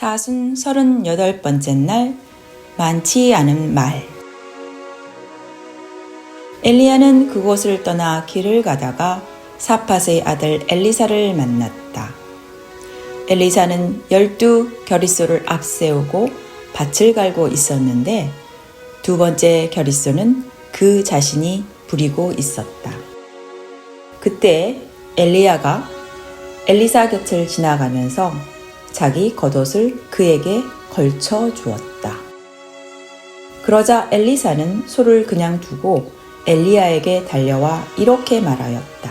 사순 서른여덟 번째 날 많지 않은 말 엘리야는 그곳을 떠나 길을 가다가 사팟의 아들 엘리사를 만났다. 엘리사는 열두 결의소를 앞세우고 밭을 갈고 있었는데 두 번째 결의소는 그 자신이 부리고 있었다. 그때 엘리야가 엘리사 곁을 지나가면서 자기 겉옷을 그에게 걸쳐 주었다. 그러자 엘리사는 소를 그냥 두고 엘리야에게 달려와 이렇게 말하였다.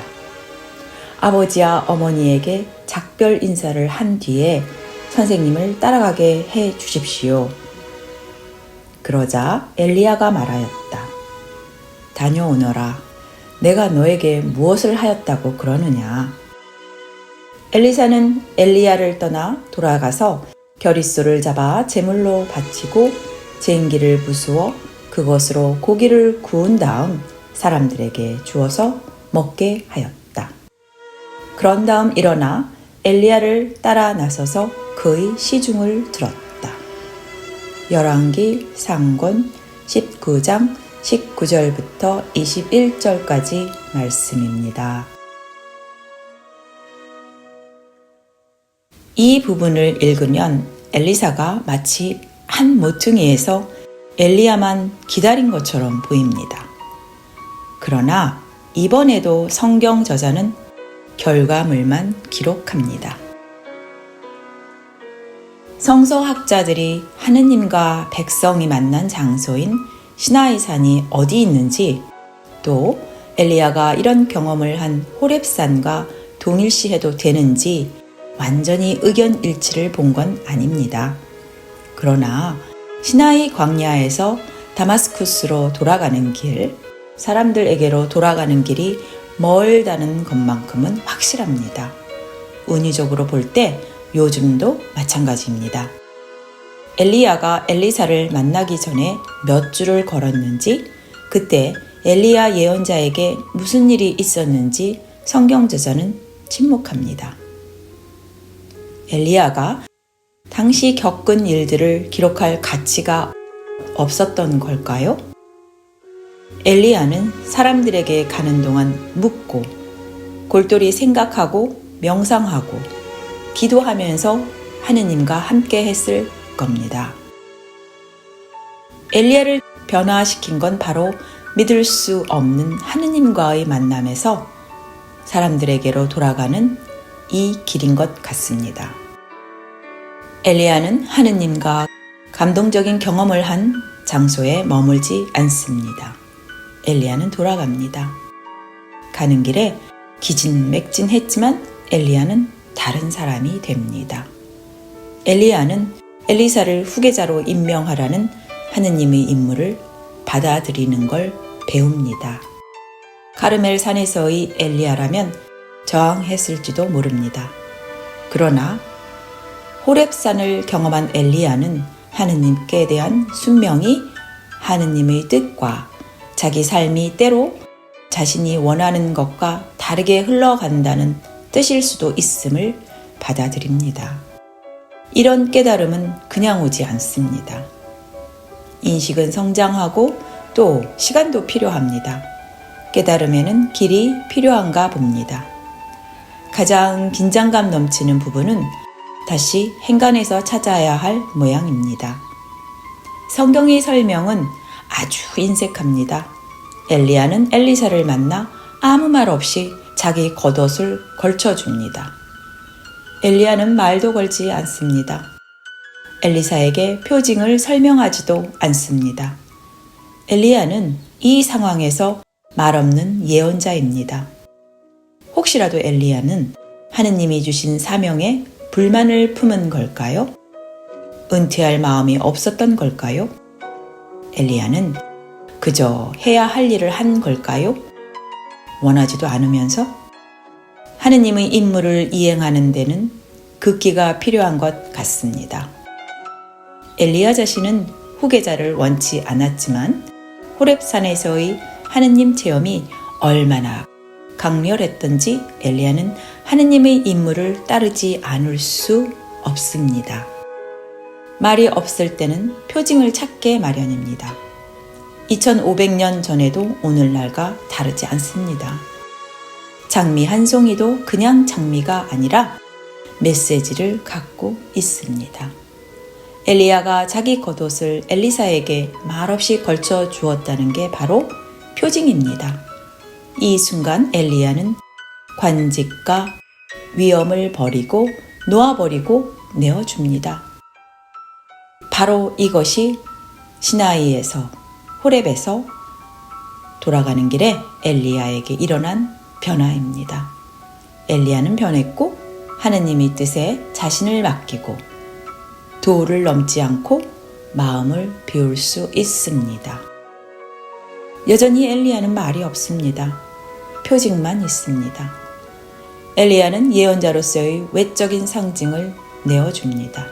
아버지와 어머니에게 작별 인사를 한 뒤에 선생님을 따라가게 해 주십시오. 그러자 엘리야가 말하였다. 다녀오너라. 내가 너에게 무엇을 하였다고 그러느냐? 엘리사는 엘리야를 떠나 돌아가서 결의소를 잡아 제물로 바치고 쟁기를 부수어 그것으로 고기를 구운 다음 사람들에게 주어서 먹게 하였다. 그런 다음 일어나 엘리야를 따라 나서서 그의 시중을 들었다. 열왕기 상권 19장 19절부터 21절까지 말씀입니다. 이 부분을 읽으면 엘리사가 마치 한 모퉁이에서 엘리야만 기다린 것처럼 보입니다. 그러나 이번에도 성경 저자는 결과물만 기록합니다. 성서학자들이 하느님과 백성이 만난 장소인 시나이산이 어디 있는지 또 엘리야가 이런 경험을 한 호렙산과 동일시해도 되는지 완전히 의견 일치를 본 건 아닙니다. 그러나 시나이 광야에서 다마스쿠스로 돌아가는 길, 사람들에게로 돌아가는 길이 멀다는 것만큼은 확실합니다. 운이적으로 볼 때 요즘도 마찬가지입니다. 엘리야가 엘리사를 만나기 전에 몇 줄을 걸었는지, 그때 엘리야 예언자에게 무슨 일이 있었는지 성경 저자는 침묵합니다. 엘리야가 당시 겪은 일들을 기록할 가치가 없었던 걸까요? 엘리야는 사람들에게 가는 동안 묻고 골똘히 생각하고 명상하고 기도하면서 하느님과 함께 했을 겁니다. 엘리야를 변화시킨 건 바로 믿을 수 없는 하느님과의 만남에서 사람들에게로 돌아가는 이 길인 것 같습니다. 엘리야는 하느님과 감동적인 경험을 한 장소에 머물지 않습니다. 엘리야는 돌아갑니다. 가는 길에 기진맥진했지만 엘리야는 다른 사람이 됩니다. 엘리야는 엘리사를 후계자로 임명하라는 하느님의 임무를 받아들이는 걸 배웁니다. 카르멜 산에서의 엘리야라면 저항했을지도 모릅니다. 그러나 호렙산을 경험한 엘리야는 하느님께 대한 순명이 하느님의 뜻과 자기 삶이 때로 자신이 원하는 것과 다르게 흘러간다는 뜻일 수도 있음을 받아들입니다. 이런 깨달음은 그냥 오지 않습니다. 인식은 성장하고 또 시간도 필요합니다. 깨달음에는 길이 필요한가 봅니다. 가장 긴장감 넘치는 부분은 다시 행간에서 찾아야 할 모양입니다. 성경의 설명은 아주 인색합니다. 엘리야는 엘리사를 만나 아무 말 없이 자기 겉옷을 걸쳐줍니다. 엘리야는 말도 걸지 않습니다. 엘리사에게 표징을 설명하지도 않습니다. 엘리야는 이 상황에서 말 없는 예언자입니다. 혹시라도 엘리야는 하느님이 주신 사명에 불만을 품은 걸까요? 은퇴할 마음이 없었던 걸까요? 엘리야는 그저 해야 할 일을 한 걸까요? 원하지도 않으면서 하느님의 임무를 이행하는 데는 극기가 필요한 것 같습니다. 엘리야 자신은 후계자를 원치 않았지만 호렙산에서의 하느님 체험이 얼마나 강렬했던지 엘리야는 하느님의 임무를 따르지 않을 수 없습니다. 말이 없을 때는 표징을 찾게 마련입니다. 2500년 전에도 오늘날과 다르지 않습니다. 장미 한 송이도 그냥 장미가 아니라 메시지를 갖고 있습니다. 엘리야가 자기 겉옷을 엘리사에게 말없이 걸쳐 주었다는 게 바로 표징입니다. 이 순간 엘리야는 관직과 위험을 버리고 놓아버리고 내어줍니다. 바로 이것이 시나이에서 호렙에서 돌아가는 길에 엘리야에게 일어난 변화입니다. 엘리야는 변했고 하느님의 뜻에 자신을 맡기고 도를 넘지 않고 마음을 비울 수 있습니다. 여전히 엘리야는 말이 없습니다. 표징만 있습니다. 엘리야는 예언자로서의 외적인 상징을 내어줍니다.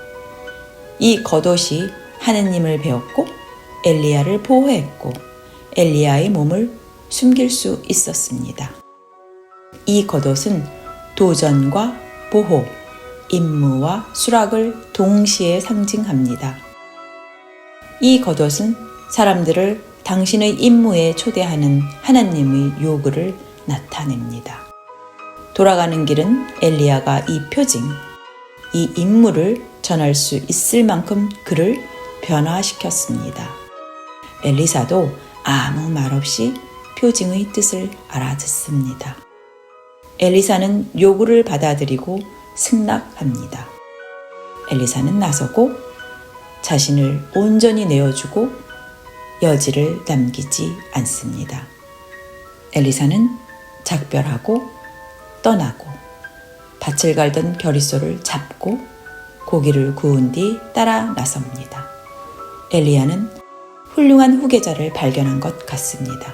이 겉옷이 하느님을 배웠고 엘리야를 보호했고 엘리야의 몸을 숨길 수 있었습니다. 이 겉옷은 도전과 보호, 임무와 수락을 동시에 상징합니다. 이 겉옷은 사람들을 당신의 임무에 초대하는 하나님의 요구를 나타냅니다. 돌아가는 길은 엘리야가 이 표징, 이 임무를 전할 수 있을 만큼 그를 변화시켰습니다. 엘리사도 아무 말 없이 표징의 뜻을 알아듣습니다. 엘리사는 요구를 받아들이고 승낙합니다. 엘리사는 나서고 자신을 온전히 내어주고 여지를 남기지 않습니다. 엘리사는 작별하고 떠나고 밭을 갈던 결의소를 잡고 고기를 구운 뒤 따라 나섭니다. 엘리야는 훌륭한 후계자를 발견한 것 같습니다.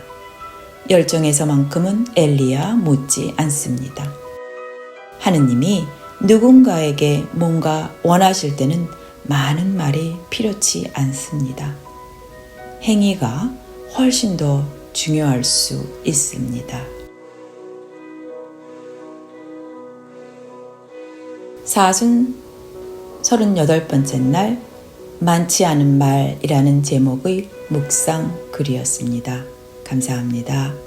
열정에서만큼은 엘리야 못지 않습니다. 하느님이 누군가에게 뭔가 원하실 때는 많은 말이 필요치 않습니다. 행위가 훨씬 더 중요할 수 있습니다. 사순 38번째 날 많지 않은 말이라는 제목의 묵상 글이었습니다. 감사합니다.